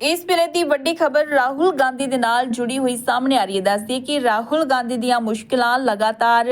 ਇਸ ਵੇਲੇ ਦੀ ਵੱਡੀ ਖਬਰ ਰਾਹੁਲ ਗਾਂਧੀ ਦੇ ਨਾਲ ਜੁੜੀ ਹੋਈ ਸਾਹਮਣੇ ਆ ਰਹੀ ਹੈ। ਦੱਸਦੀ ਹੈ ਕਿ ਰਾਹੁਲ ਗਾਂਧੀ ਦੀਆਂ ਮੁਸ਼ਕਲਾਂ ਲਗਾਤਾਰ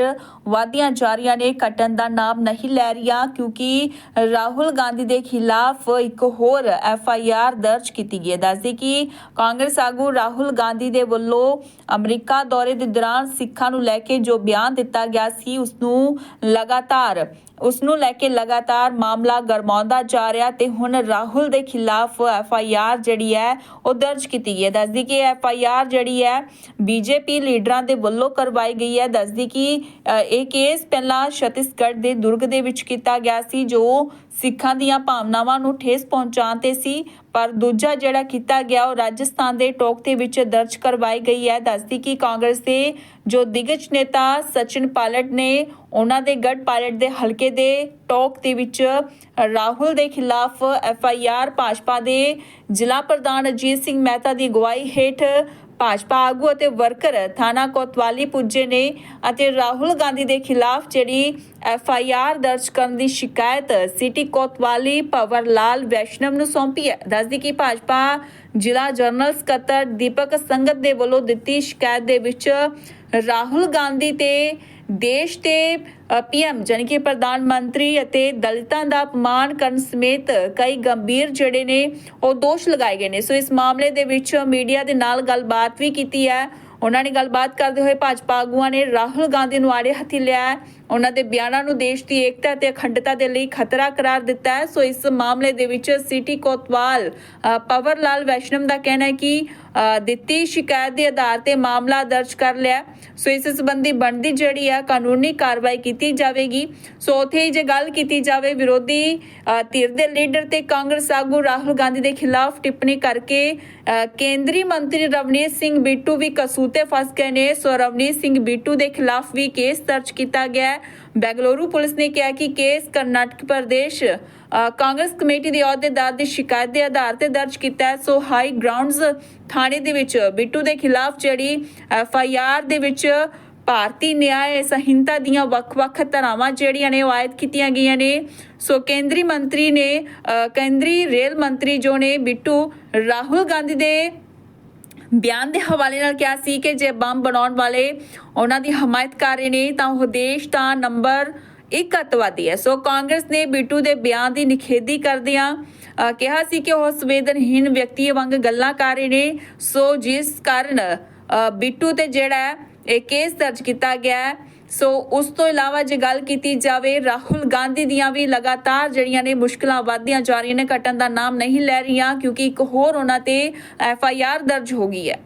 ਵਧਦੀਆਂ ਜਾ ਰਹੀਆਂ ਨੇ, ਘਟਣ ਦਾ ਨਾਮ ਨਹੀਂ ਲੈ ਰਹੀਆਂ, ਕਿਉਂਕਿ ਰਾਹੁਲ ਗਾਂਧੀ ਦੇ ਖਿਲਾਫ ਇੱਕ ਹੋਰ ਐਫ ਆਈ ਆਰ ਦਰਜ ਕੀਤੀ ਗਈ ਹੈ। ਦੱਸਦੀ ਕਿ ਕਾਂਗਰਸ ਆਗੂ ਰਾਹੁਲ ਗਾਂਧੀ ਦੇ ਵੱਲੋਂ ਅਮਰੀਕਾ ਦੌਰੇ ਦੇ ਦੌਰਾਨ ਸਿੱਖਾਂ ਨੂੰ ਲੈ ਕੇ ਜੋ ਬਿਆਨ ਦਿੱਤਾ ਗਿਆ ਸੀ ਉਸ ਨੂੰ ਲਗਾਤਾਰ ਉਸ ਨੂੰ ਲੈ ਕੇ ਲਗਾਤਾਰ ਮਾਮਲਾ ਗਰਮਾਉਂਦਾ ਜਾ ਰਿਹਾ ਤੇ ਹੁਣ ਰਾਹੁਲ ਦੇ ਖਿਲਾਫ ਐਫ ਆਈ ਆਰ ਜਿਹੜੀ ਹੈ, ਉਹ ਦਰਜ ਕੀਤੀ ਗਈ ਹੈ। ਦੱਸਦੀ ਕਿ ਐਫ ਆਈ ਆਰ ਜਿਹੜੀ ਹੈ ਬੀਜੇਪੀ ਲੀਡਰਾਂ ਦੇ ਵੱਲੋਂ ਕਰਵਾਈ ਗਈ ਹੈ। ਦੱਸਦੀ ਕਿ ਇਹ ਕੇਸ ਪਹਿਲਾਂ ਛਤੀਸਗੜ੍ਹ ਦੇ ਦੁਰਗ ਦੇ ਵਿੱਚ ਕੀਤਾ ਗਿਆ ਸੀ, ਜੋ ਸਿੱਖਾਂ ਦੀਆਂ ਭਾਵਨਾਵਾਂ ਨੂੰ ਠੇਸ ਪਹੁੰਚਾਉਣ ਤੇ ਸੀ। ਪਰ ਦੂਜਾ ਜਿਹੜਾ ਕੀਤਾ ਗਿਆ, ਉਹ ਰਾਜਸਥਾਨ ਦੇ ਟੋਕ ਦੇ ਵਿੱਚ ਦਰਜ ਕਰਵਾਈ ਗਈ ਹੈ। ਦੱਸਦੀ ਕਿ ਕਾਂਗਰਸ ਦੇ ਜੋ ਦਿਗਜ ਨੇਤਾ ਸਚਿਨ ਪਾਇਲਟ ਨੇ, ਉਹਨਾਂ ਦੇ ਗੜ ਪਾਇਲਟ ਦੇ ਹਲਕੇ ਦੇ ਟੋਕ ਦੇ ਵਿੱਚ ਰਾਹੁਲ ਦੇ ਖਿਲਾਫ ਐਫ ਆਈ ਆਰ, ਭਾਜਪਾ ਦੇ ਜ਼ਿਲ੍ਹਾ ਪ੍ਰਧਾਨ ਅਜੀਤ ਸਿੰਘ ਮਹਿਤਾ ਦੀ ਅਗਵਾਈ ਹੇਠ ਭਾਜਪਾ ਆਗੂ ਅਤੇ ਵਰਕਰ ਥਾਣਾ ਕੋਤਵਾਲੀ ਪੁੱਜੇ ਨੇ ਅਤੇ ਰਾਹੁਲ ਗਾਂਧੀ ਦੇ ਖਿਲਾਫ ਜਿਹੜੀ ਐਫ ਆਈ ਆਰ ਦਰਜ ਕਰਨ ਦੀ ਸ਼ਿਕਾਇਤ ਸਿਟੀ ਕੋਤਵਾਲੀ ਪਵਰ ਲਾਲ ਵੈਸ਼ਨਵ ਨੂੰ ਸੌਂਪੀ ਹੈ। ਦੱਸਦੀ ਕਿ ਭਾਜਪਾ ਜ਼ਿਲ੍ਹਾ ਜਨਰਲ ਸਕੱਤਰ ਦੀਪਕ ਸੰਗਤ ਦੇ ਵੱਲੋਂ ਦਿੱਤੀ ਸ਼ਿਕਾਇਤ ਦੇ ਵਿੱਚ ਰਾਹੁਲ ਗਾਂਧੀ ਤੇ ਦੇਸ਼ ਦੇ ਪੀਐਮ ਜਾਣੀ ਕਿ ਪ੍ਰਧਾਨ ਮੰਤਰੀ ਅਤੇ ਦਲਿਤਾਂ ਦਾ ਅਪਮਾਨ ਕਰਨ ਸਮੇਤ ਕਈ ਗੰਭੀਰ ਜਿਹੜੇ ਨੇ ਉਹ ਦੋਸ਼ ਲਗਾਏ ਗਏ ਨੇ। ਸੋ ਇਸ ਮਾਮਲੇ ਦੇ ਵਿੱਚ ਮੀਡੀਆ ਦੇ ਨਾਲ ਗੱਲਬਾਤ ਵੀ ਕੀਤੀ ਹੈ। ਉਹਨਾਂ ਨੇ ਗੱਲਬਾਤ ਕਰਦੇ ਹੋਏ ਭਾਜਪਾ ਆਗੂਆਂ ਨੇ ਰਾਹੁਲ ਗਾਂਧੀ ਨੂੰ ਆੜੇ ਹੱਥੀ ਲਿਆ ਉਹਨਾਂ ਦੇ ਬਿਆਨਾਂ ਨੂੰ ਦੇਸ਼ ਦੀ ਏਕਤਾ ਤੇ ਅਖੰਡਤਾ ਦੇ ਲਈ ਖਤਰਾ ਕਰਾਰ ਦਿੱਤਾ ਹੈ। ਸੋ ਇਸ ਮਾਮਲੇ ਦੇ ਵਿੱਚ ਸਿਟੀ ਕੋਤਵਾਲ ਪਵਰ ਲਾਲ ਵੈਸ਼ਨਮ ਦਾ ਕਹਿਣਾ ਹੈ ਕਿ ਦਿੱਤੀ ਸ਼ਿਕਾਇਤ ਦੇ ਆਧਾਰ ਤੇ ਮਾਮਲਾ ਦਰਜ ਕਰ ਲਿਆ। ਸੋ ਇਸ ਸੰਬੰਧੀ ਬਣਦੀ ਜਿਹੜੀ ਹੈ ਕਾਨੂੰਨੀ ਕਾਰਵਾਈ ਕੀਤੀ ਜਾਵੇਗੀ। ਸੋ ਉਥੇ ਹੀ ਜੇ ਗੱਲ ਕੀਤੀ ਜਾਵੇ ਵਿਰੋਧੀ ਧਿਰ ਦੇ ਲੀਡਰ ਤੇ ਕਾਂਗਰਸ ਆਗੂ ਰਾਹੁਲ ਗਾਂਧੀ ਦੇ ਖਿਲਾਫ ਟਿੱਪਣੀ ਕਰਕੇ ਅ, ਕੇਂਦਰੀ ਮੰਤਰੀ ਰਵਨੀਤ ਸਿੰਘ ਬਿੱਟੂ ਵੀ ਕਸੂਤੇ ਫਸ ਗਏ ਨੇ। ਸੋ ਰਵਨੀਤ ਸਿੰਘ ਬਿੱਟੂ ਦੇ ਖਿਲਾਫ ਵੀ ਕੇਸ ਦਰਜ ਕੀਤਾ ਗਿਆ। ਹੈ ਬੈਂਗਲੁਰੂ ਪੁਲਿਸ ਨੇ ਕਿਹਾ ਕਿ ਕੇਸ ਕਰਨਾਟਕ ਪ੍ਰਦੇਸ਼ ਕਾਂਗਰਸ ਕਮੇਟੀ ਦੇ ਅਹੁਦੇਦਾਰ ਦੀ ਸ਼ਿਕਾਇਤ ਦੇ ਆਧਾਰ ਤੇ ਦਰਜ ਕੀਤਾ ਹੈ। ਸੋ ਹਾਈ ਗਰਾਊਂਡਸ ਥਾਣੇ ਦੇ ਵਿੱਚ ਬਿੱਟੂ ਦੇ ਖਿਲਾਫ ਜਿਹੜੀ ਐਫ ਆਈ ਆਰ ਦੇ ਵਿੱਚ ਭਾਰਤੀ ਨਿਆਂ ਸੰਹਿਤਾ ਦੀਆਂ ਵੱਖ-ਵੱਖ ਧਾਰਾਵਾਂ ਜਿਹੜੀਆਂ ਨੇ ਉਹ ਆਇਦ ਕੀਤੀਆਂ ਗਈਆਂ ਨੇ। ਸੋ ਕੇਂਦਰੀ ਮੰਤਰੀ ਨੇ ਕੇਂਦਰੀ ਰੇਲ ਮੰਤਰੀ ਜੋ ਨੇ, ਬਿੱਟੂ ਰਾਹੁਲ ਗਾਂਧੀ ਦੇ ਬਿਆਨ ਦੇ ਹਵਾਲੇ ਨਾਲ ਕਿਹਾ ਸੀ ਕਿ ਜੇ ਬੰਬ ਬਣਾਉਣ ਵਾਲੇ ਉਹਨਾਂ ਦੀ ਹਮਾਇਤ ਕਰ ਰਹੇ ਨੇ, ਤਾਂ ਉਹ ਦੇਸ਼ ਦਾ ਨੰਬਰ ਇੱਕ ਅੱਤਵਾਦੀ ਹੈ। ਸੋ ਕਾਂਗਰਸ ਨੇ ਬਿੱਟੂ ਦੇ ਬਿਆਨ ਦੀ ਨਿਖੇਧੀ ਕਰਦਿਆਂ ਕਿਹਾ ਸੀ ਕਿ ਉਹ ਸੰਵੇਦਨਹੀਨ ਵਿਅਕਤੀ ਵਾਂਗ ਗੱਲਾਂ ਕਰ ਰਹੇ ਨੇ। ਸੋ ਜਿਸ ਕਾਰਨ ਬਿੱਟੂ ਤੇ ਜਿਹੜਾ ਇਹ ਕੇਸ ਦਰਜ ਕੀਤਾ ਗਿਆ ਹੈ। ਸੋ ਉਸ ਤੋਂ ਇਲਾਵਾ ਜੇ ਗੱਲ ਕੀਤੀ ਜਾਵੇ, ਰਾਹੁਲ ਗਾਂਧੀ ਦੀਆਂ ਵੀ ਲਗਾਤਾਰ ਜਿਹੜੀਆਂ ਨੇ ਮੁਸ਼ਕਲਾਂ ਵਧਦੀਆਂ ਜਾ ਰਹੀਆਂ ਨੇ, ਘਟਣ ਦਾ ਨਾਮ ਨਹੀਂ ਲੈ ਰਹੀਆਂ, ਕਿਉਂਕਿ ਇੱਕ ਹੋਰ ਉਹਨਾਂ ਤੇ ਐਫ ਆਈ ਆਰ ਦਰਜ ਹੋ ਗਈ ਹੈ।